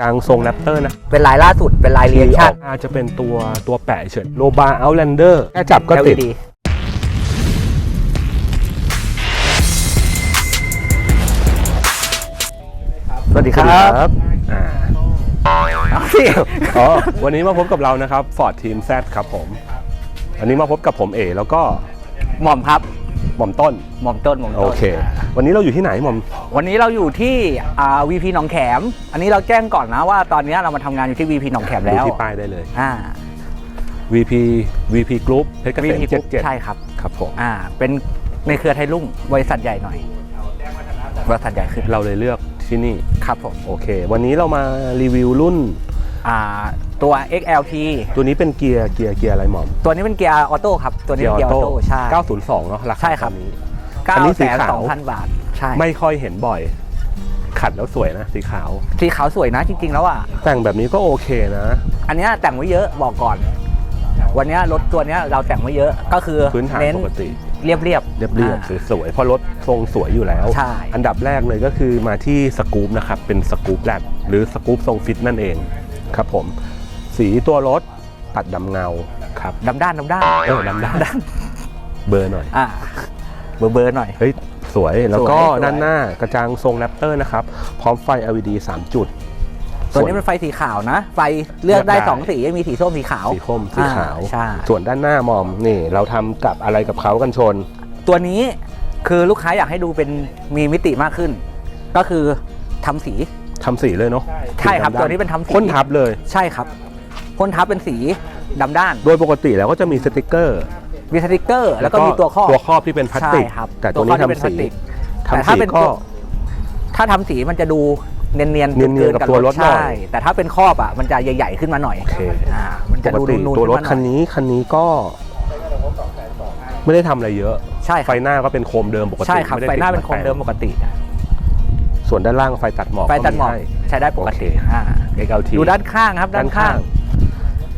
จางทรงแรปเตอร์นะ เป็นลายล่าสุดเป็นลายเรียกที่อชั่อนกมาจะเป็นตัวตัวแปะเฉยโลบาเอาแลนเดอร์แค่จับก็ติด LED สวัสดีครับบอ่าเอาสิอ๋อวันนี้มาพบกับเรานะครับ Ford Team Z ครับผม อันนี้มาพบกับผมเอแล้วก็หม่อมครับ หม่อมต้น หม่อมต้นหม่อมต้นโอเค วันนี้เราอยู่ที่ไหนหม่อมวันนี้เราอยู่ที่อ่า VP หนองแขม อันนี้เราแจ้งก่อนนะว่าตอนนี้เรามาทำงานอยู่ที่ VP หนองแขมดูแล้วที่ป้ายได้เลย อ่า VP VP Group เพชรเกษม VP Group 77ใช่ครับ ครับผมอ่า เป็นในเครือไทยรุ่งบริษัทใหญ่หน่อยบริษัทใหญ่ขึ้นเราเลยเลือกที่นี่ ครับผม โอเค วันนี้เรามารีวิวรุ่นอ่า ตัว XLT ตัวนี้เป็นเกียร์เกียร์เกียร์อะไรหม่อม ตัวนี้เป็นเกียร์ออโต้ครับ ตัวนี้เป็นเกียร์ออโต้ใช่902เนาะราคาใช่ครับตอนนี้เก้าอันนี้สีแสนขาวสองพันบาทใช่ไม่ค่อยเห็นบ่อย ขัดแล้วสวยนะสีขาว สีขาวสวยนะจริง ๆ แล้วอะแต่งแบบนี้ก็โอเคนะ อันเนี้ยแต่งไว้เยอะบอกก่อน วันเนี้ยรถตัวเนี้ยเราแต่งไว้เยอะก็คือพื้นฐานเน้นปกติเรียบเรียบเรียบเรียบสวยๆเพราะรถทรงสวยอยู่แล้วใช่อันดับแรกเลยก็คือมาที่สกู๊ปนะครับเป็นสกู๊ปแรดหรือสกู๊ปทรงฟิตนั่นเอง ครับผม สีตัวรถตัดดำเงาครับดำด้านดำด้านเออดำด้าน เบอร์หน่อย อ่าเบอร์เบอร์หน่อย เฮ้ย สวยแล้วก็สวยสวยด้านหน้ากระจังทรงแรปเตอร์นะครับ พร้อมไฟ LED 3 จุดตัวนี้เป็นไฟสีขาวนะ ไฟเลือกได้เลือกได้สองสีมีสีส้มสีขาวสีส้มสีขาว อ่ใช่ ส่วนด้านหน้ามอมนี่ เราทำกับอะไรกับเขากันชน ตัวนี้คือลูกค้าอยากให้ดูเป็นมีมิติมากขึ้น ก็คือทำสี ทำสีเลยเนาะใช่ครับสีดำๆตัวนี้เป็นทำสีพ่นทับเลย ใช่ครับพ่นทับเป็นสีดำด้าน โดยปกติแล้วก็จะมีสติกเกอร์มีสติกเกอร์ แล้วก็มีตัวครอบตัวครอบที่เป็นพลาสติกใช่ครับแต่ตัวนี้ตัวครอบที่เป็นทำสีพลาสติกทำแต่ถ้าสีเป็นก็ตัวถ้าทำสีมันจะดูเนียนๆเนียนๆกิกับตัวรถหน่อยใช่แต่ถ้าเป็นครอบอะมันจะใหญ่ ๆขึ้นมาหน่อยโอเคอ่ามันปจะกดูตินูนๆตัวรถขึ้นมาหน่อยคันนี้คันนี้ก็ไม่ได้ทำอะไรเยอะ ใช่คไฟรับหน้าก็เป็นโคมเดิมปกติใช่ครับม่ด้ไฟหน้าติเป็นโคมเดิมปกติ ส่วนด้านล่างไฟตัดหมอกไฟตัดหมอกก็ให้ใช้ได้ปกติโอเคอ่า XLT ดูด้านข้างครับด้านข้าง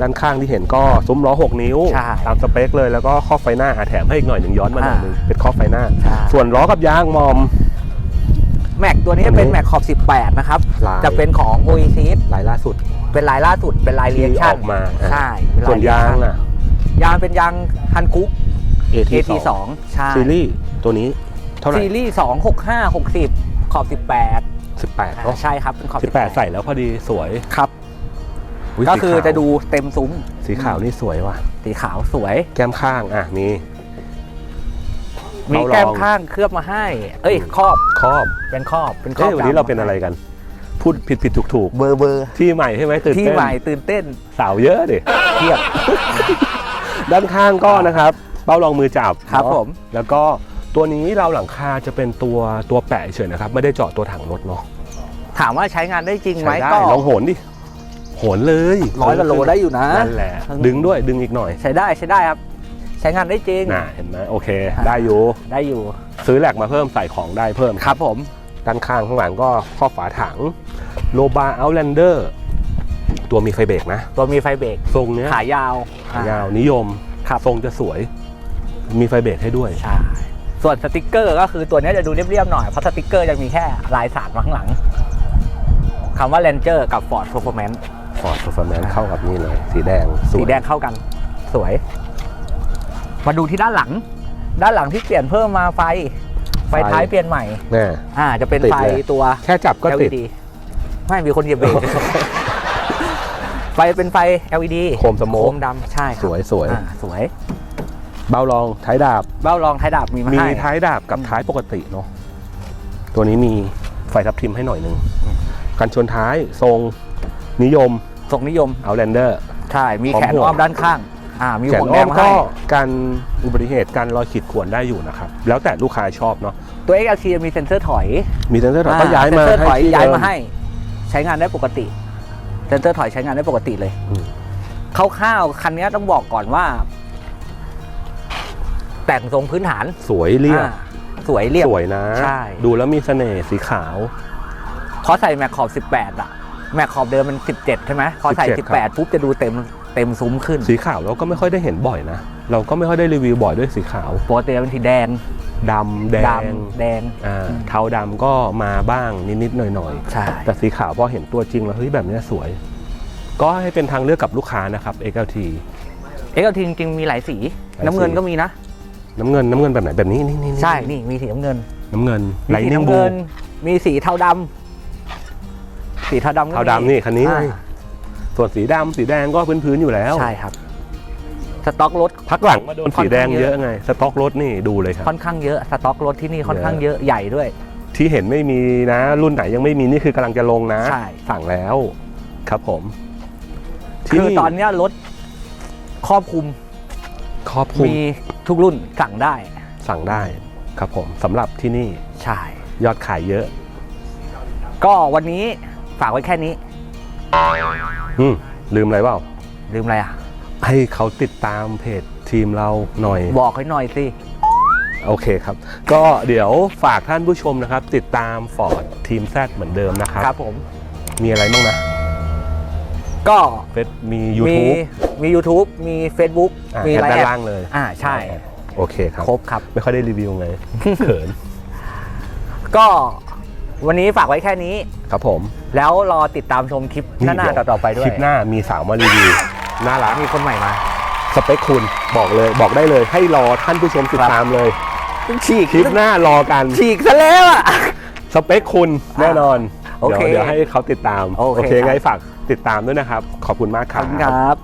ด้านข้างที่เห็นก็ซุ้มล้อ 6 นิ้ว ใช่ตามสเปคเลยแล้วก็ครอบไฟหน้าอะแถมให้อีกหน่อยหนึ่งย้อนมาหน่อยหนึงอ่าเป็นครอบไฟหน้า ใช่ ส่วนล้อกับยางมอม แม็กตัวนี้อันนี้ เป็นแม็กขอบ 18 นะครับ ลายจะเป็นของ Oasis ลายล่าสุด เป็นลายล่าสุดเป็นลายเรียกที่ชั่อนอกมาอะใช่เป็ลส่วนยางอะ ยางเป็นยางฮันกุ๊ก AT2 AT2 ใช่ซีรีส์ตัวนี้เท่าไหร่ซีรีส์2 6 5 60 ขอบ 18 18เนาะใช่ครับเป็นขอบ 18 ใส่แล้วพอดีสวยครับอุ๊ยก็คือสีขาวจะดูเต็มซุ้มสีขาวนี่สวยว่ะ สีขาวสวย แก้มข้างอะมี มีเบาลองแก้มข้างเคลือบมาให้ เอ้ย ครอบ ครอบเป็นครอบ เป็นครอบเอ้ยวันนี้ดำเราเป็นอะไรกัน พูดผิดผิดถูกถูกเบอร์เบอร์ๆที่ใหม่ใช่ไหมตื่นที่เต้นใหม่ตื่นเต้นสาวเยอะดิ เทียบ ด้านข้างก็นะครับ เป้ารองมือจับครับเนอะผม แล้วก็ ตัวนี้เราหลังคาจะเป็นตัวตัวแปะเฉยนะครับ ไม่ได้เจาะตัวถังรถเนาะถามว่าใช้งานได้จริงไหมใช้ได้ก็ ลองโหนดิโหนเลยร้อยกว่าโลได้อยู่นะ นั่นแหละ ดึงด้วยดึงอีกหน่อยใช้ได้ใช้ได้ครับ ใช้งานได้จริง น่ะเห็นไหมโอเคอ่าได้อยู่ได้อยู่ซื้อแหลกมาเพิ่มใส่ของได้เพิ่ม ครับผม ด้านข้างข้างหลังก็ข้อฝาถังโลบาเอาแลนเดอร์ตัวมีไฟเบรกนะ ตัวมีไฟเบรกทรงเนี้ยขายาว ขายาวนิยมครับทรงจะสวย มีไฟเบรกให้ด้วย ใช่ ส่วนสติกเกอร์ก็คือตัวนี้จะดูเรียบๆหน่อย เพราะสติกเกอร์จะมีแค่ลายสาดมาข้างหลังคำว่า Ranger กับ Ford Performance Ford Performance เข้ากับนี่เลย สีแดงสวยสีแดงเข้ากันสวย มาดูที่ด้านหลัง ด้านหลังที่เปลี่ยนเพิ่มมาไฟ ไฟท้ายเปลี่ยนใหม่แน่อ่า จะเป็นติดไฟเลยตัวแค่จับก็ติด LED ไม่มีคนเหยียบเบรกไฟเป็นไฟ LED โคมสโมกโคมดำใช่ครับสวยสวยอ่าสวย เบารองท้ายดาบ เบ้ารองท้ายดาบมีมามีให้ ท้ายดาบกับท้ายปกติเนาะตัวนี้มีไฟทับทิมให้หน่อยหนึงอืมกันชนท้ายทรงนิยมทรงนิยม เอาแลนเดอร์ ใช่ มีพร้อมแขนห่วง อ้อมด้านข้าง อ่า มีแขนห่วงแดอ้องมมาก็ให้กันอุบัติเหตุการรอยขีดข่วนได้อยู่นะครับ แล้วแต่ลูกค้าชอบเนาะตัว XLT จะมีเซ็นเซอร์ถอยมีเซนเซอร์ถอยก็อ่ย้ายมาเซ็นเซอร์ถอยที่ย้ายมาเดิให้ ใช้งานได้ปกติ เซ็นเซอร์ถอยใช้งานได้ปกติเลย อืม คร่าวๆคันนี้ต้องบอกก่อนว่า แต่งทรงพื้นฐานสวยเรียบอ่าสวยเรียบ สวยนะ ใช่ ดูแล้วมีเสน่ห์สีขาว เพราะใส่แม็กขอบ 18 อะ แม็กขอบเดิมมัน 17 ใช่ไหมพอใส่ 17ครับ 18 ปุ๊บจะดูเต็มเต็มซุ้มขึ้นสีขาวเราก็ไม่ค่อยได้เห็นบ่อยนะ เราก็ไม่ค่อยได้รีวิวบ่อยด้วยสีขาวปกติเป็นสีแดงดำแดดงำแดง อ่าเทาดำก็มาบ้างนิดๆหน่อยใช่ๆแต่สีขาวพอเห็นตัวจริงแล้วเฮ้ยแบบเนี้ยสวย ก็ให้เป็นทางเลือกกับลูกค้านะครับ XLT เอ็กซ์ทีจริงๆมีหลายสี หลายสี น้ำเงินก็มีนะ น้ำเงินน้ำเงินแบบไหนแบบนี้นี่นี่ใช่นี่มีสีน้ำเงินน้ำเงินมีไลสีนิ่งน้ำบูเงิน มีสีเทาดำสีเทาดำก็มีเทาดำนี่คันนี้อ่าส่วนสีดำสีแดงก็พื้นๆอยู่แล้ว ใช่ครับ สต็อกรถ พักหลังมาโดนค่อนสีแดงข้างเยเยอะอะไง สต็อกรถนี่ดูเลยครับค่อนข้างเยอะ สต็อกรถที่นี่ค่อนข้างเยอะเยอะใหญ่ด้วย ที่เห็นไม่มีนะ รุ่นไหนยังไม่มีนี่คือกำลังจะลงนะ ใช่ สั่งแล้วครับผมคือตอนเนี้ยรถครอบคลุมครอบคลุมมี ทุกรุ่นสั่งได้ สั่งได้ครับผมสำหรับที่นี่ใช่ ยอดขายเยอะ ก็วันนี้ฝากไว้แค่นี้ อืมลืมอะไรเปล่า ลืมอะไรอะ ให้เขาติดตามเพจทีมเราหน่อย บอกให้หน่อยสิ โอเคครับ ก็เดี๋ยวฝากท่านผู้ชมนะครับ ติดตามฟอร์ดทีมแซเหมือนเดิมนะครับ ครับผม มีอะไรบ้างนะ ก็เฟซมี มี YouTube มี YouTube มี Facebook อะมีแอดไลด้าน์นแอล่าดงเลย อ่าใช่ โอเคครับ ครบครับ ไม่ค่อยได้รีวิวไง เขินก็วันนี้ฝากไว้แค่นี้ ครับผมแล้วรอติดตามชมคลิปหน้าเดี๋ยวๆต่อๆไปด้วยคลิปหน้ามีสาวมารีวิว น่ารัก มีคนใหม่มา สเปคคุณบอกเลยบอกได้เลยให้รอท่านผู้ชมติดครับตามเลย ฉีกคลิปหน้ารอกัน ฉีกซะแล้วอะ สเปคคุณแน่นอน โอเคเดี๋ยวเดี๋ยวให้เขาติดตามโอเคไงครับฝากติดตามด้วยนะครับ ขอบคุณมากคขรัอบ บคุณครับ